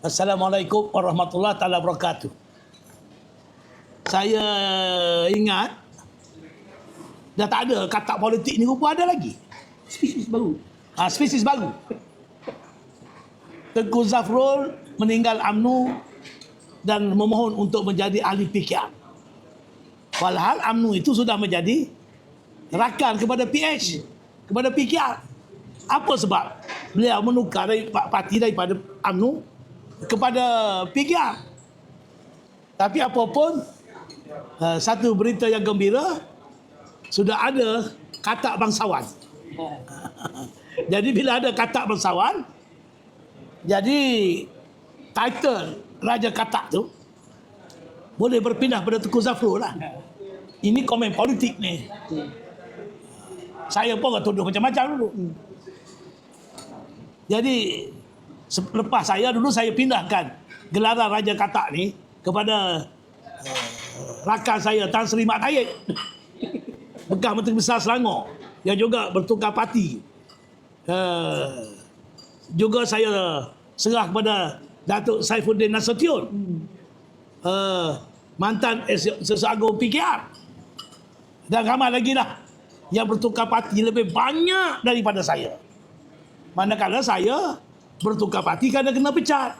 Assalamualaikum warahmatullahi taala wabarakatuh. Saya ingat dah tak ada katak politik ni rupa ada lagi. Spesies baru. Ha, spesies baru. Tengku Zafrul meninggal UMNO dan memohon untuk menjadi ahli PKR. Walhal UMNO itu sudah menjadi rakan kepada PH, kepada PKR. Apa sebab beliau menukar dari parti daripada UMNO kepada PKR? Tapi apapun, uh, satu berita yang gembira, sudah ada katak bangsawan. Jadi bila ada katak bangsawan, jadi title Raja Katak tu boleh berpindah pada Tengku Zafrul lah. Ini komen politik ni. Saya pun tuduh macam-macam dulu. Jadi selepas saya dulu saya pindahkan gelaran Raja Katak ni kepada uh, rakan saya Tan Sri Mat Tayyip. Bekas Menteri Besar Selangor yang juga bertukar parti. Uh, juga saya serah kepada Datuk Saifuddin Nasution. Uh, mantan sesagung PKR. Dan ramai lagi lah yang bertukar parti lebih banyak daripada saya. Manakala saya bertukar parti kerana kena pecat.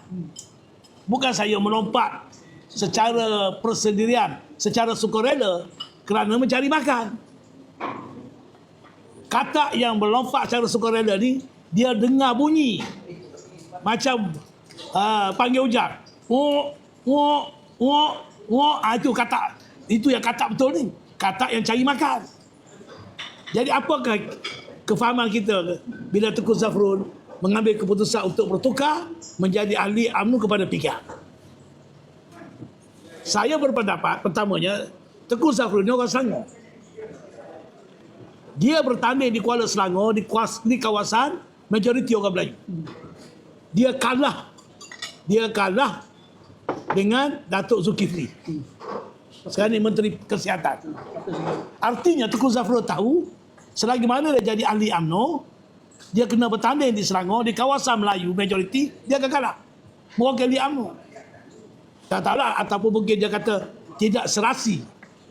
Bukan saya melompat secara persendirian, secara sukarela kerana mencari makan. Kata yang melompat secara sukarela ni, dia dengar bunyi. Macam uh, panggil hujan. Oh, oh, oh, oh. Ah, itu kata. Itu yang kata betul ni. Kata yang cari makan. Jadi apakah kefahaman kita bila Tengku Zafrul mengambil keputusan untuk bertukar menjadi ahli UMNO kepada PKR. Saya berpendapat pertamanya Tengku Zafrul ni orang Selangor. Dia bertanding di Kuala Selangor di, kuas, di kawasan majoriti orang Melayu. Dia kalah. Dia kalah dengan Datuk Zulkifli. Sekarang ni Menteri Kesihatan. Artinya Tengku Zafrul tahu selagi mana dia jadi ahli UMNO, dia kena bertanding di Selangor, di kawasan Melayu majoriti, dia akan kalah. Mewakili UMNO. Tak tahulah ataupun mungkin dia kata tidak serasi.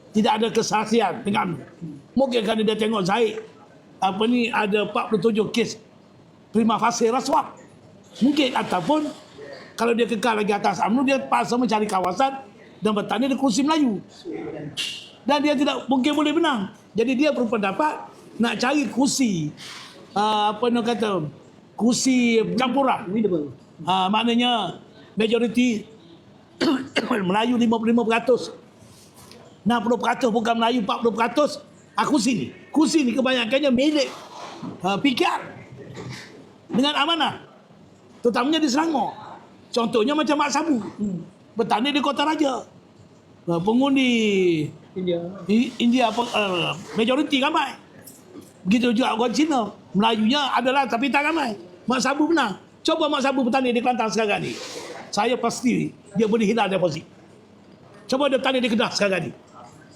Tidak ada kesaksian dengan UMNO. Mungkin kerana dia tengok Zaid apa ni ada 47 kes prima facie rasuah. Mungkin ataupun kalau dia kekal lagi atas UMNO dia pasal mencari kawasan dan bertanding di kursi Melayu. Dan dia tidak mungkin boleh menang. Jadi dia berpendapat nak cari kursi uh, apa nak kata kursi campuran. Uh, maknanya majoriti Melayu 55%. 60% bukan Melayu 40%. Ah, kursi ni. Kursi ni kebanyakannya milik uh, PKR. Dengan amanah. Terutamanya di Selangor. Contohnya macam Mak Sabu. Hmm. Bertanding di Kota Raja. Uh, pengundi India. India uh, majoriti ramai. Begitu juga orang Cina. Melayunya adalah tapi tak ramai. Mak Sabu menang. Coba Mak Sabu bertanding di Kelantan sekarang ni. Saya pasti dia boleh hilang deposit. Coba dia bertanding di Kedah sekarang ni.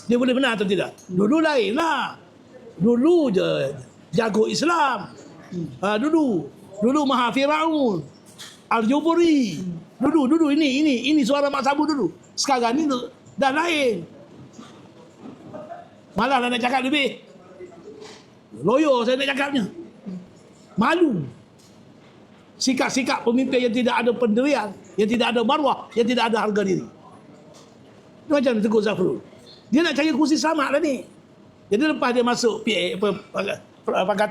Dia boleh menang atau tidak? Dulu lain lah. Dulu je jago Islam. Ha, dulu. Dulu Maha Firaun. Al-Juburi. Dulu, dulu ini, ini, ini suara Mak Sabu dulu. Sekarang ni dah lain. Malah nak cakap lebih. Loyo saya nak cakapnya. Malu. Sikap-sikap pemimpin yang tidak ada pendirian, yang tidak ada marwah, yang tidak ada harga diri. Macam Tengku Zafrul. Dia nak cari kursi selamat lah ni. Jadi lepas dia masuk PA, apa,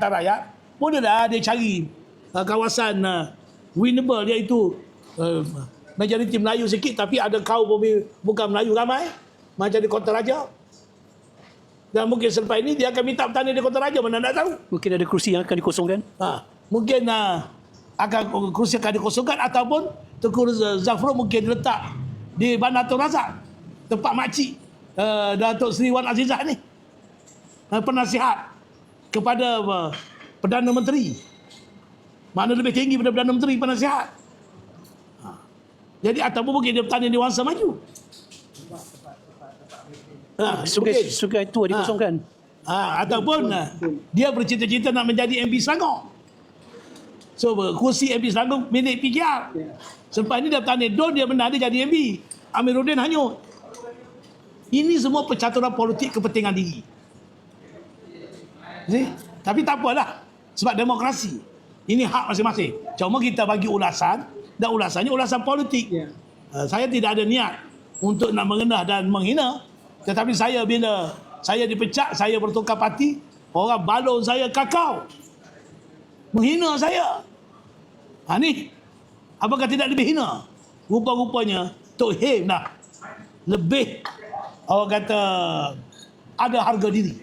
Rakyat, boleh dah dia cari uh, kawasan uh, winnable iaitu uh, majoriti Melayu sikit tapi ada kaum bukan Melayu ramai macam di Kota Raja dan mungkin selepas ini dia akan minta bertanding di Kota Raja. Mana nak tahu? Mungkin ada kursi yang akan dikosongkan. ha, mungkin uh, akan kursi akan dikosongkan ataupun Tengku Zafrul mungkin letak di Bandar Tun Razak tempat makcik uh, Datuk Seri Wan Azizah ni. Uh, penasihat kepada uh, Perdana Menteri. Mana lebih tinggi daripada Perdana Menteri penasihat. Ha. jadi ataupun mungkin dia bertanding di Wangsa Maju Ha, Sungai mungkin. sungai itu dikosongkan. Ha, ataupun ha, dia bercita-cita nak menjadi MP Selangor. So kursi MP Selangor milik PKR. Ya. Selepas ni Dr. Don dia menang dia jadi MB. Amiruddin hanyut. Ini semua percaturan politik kepentingan diri. See? Tapi tak apalah. Sebab demokrasi. Ini hak masing-masing. Cuma kita bagi ulasan dan ulasannya ulasan politik. Ya. Uh, saya tidak ada niat untuk nak mengenah dan menghina. Tetapi saya bila saya dipecat, saya bertukar parti, orang balon saya kakau. Menghina saya. Ha ni. Apakah tidak lebih hina? Rupa-rupanya Tok Him dah lebih orang kata ada harga diri.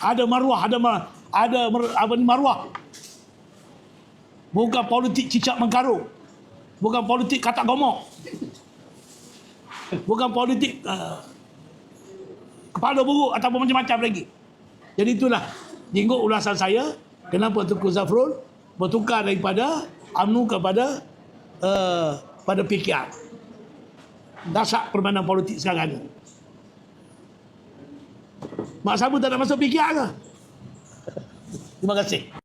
Ada maruah, ada mar, ada mer, apa ni maruah. Bukan politik cicak mengkarut. Bukan politik katak gomok. Bukan politik uh, kepala buruk ataupun macam-macam lagi. Jadi itulah jinggut ulasan saya kenapa Tunku Zafrul bertukar daripada UMNO kepada uh, pada PKR. Dasar permainan politik sekarang ni. Mak Sabu tak nak masuk PKR ke? Terima kasih.